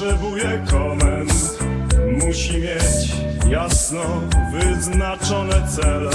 potrzebuje komend. Musi mieć jasno wyznaczone cele.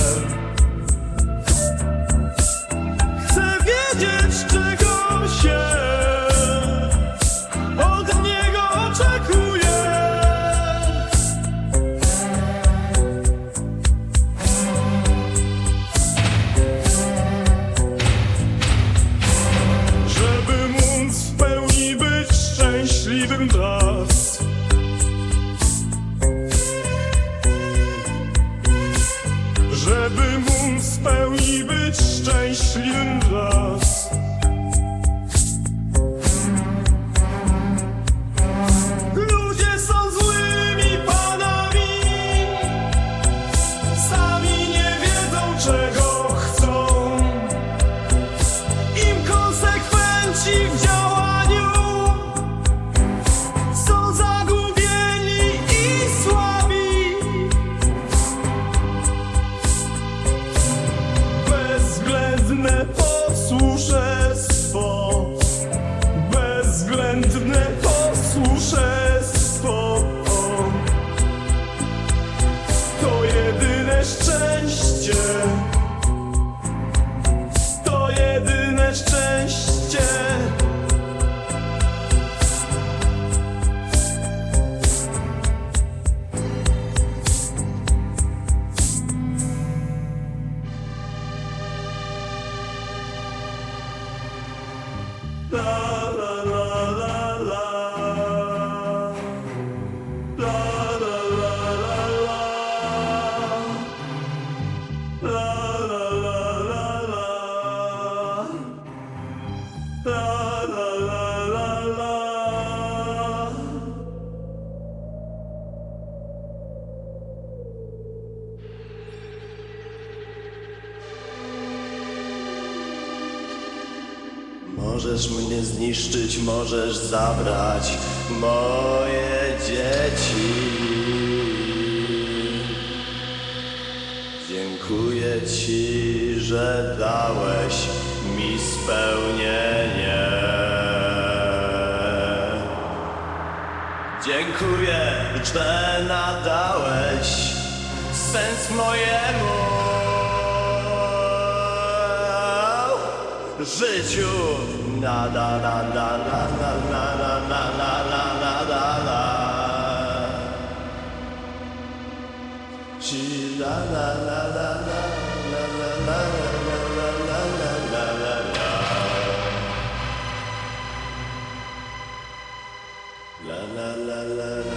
W działaniu są zagubieni i słabi. Bezwzględne posłuszestwo, bezwzględne posłuszestwo. está. Możesz mnie zniszczyć, możesz zabrać moje dzieci. Dziękuję ci, że dałeś mi spełnienie. Dziękuję, że nadałeś sens mojemu życiu. Na na na na na na na na na na na na na na. Ci la la la la la la la la la la la la la la. La la la la la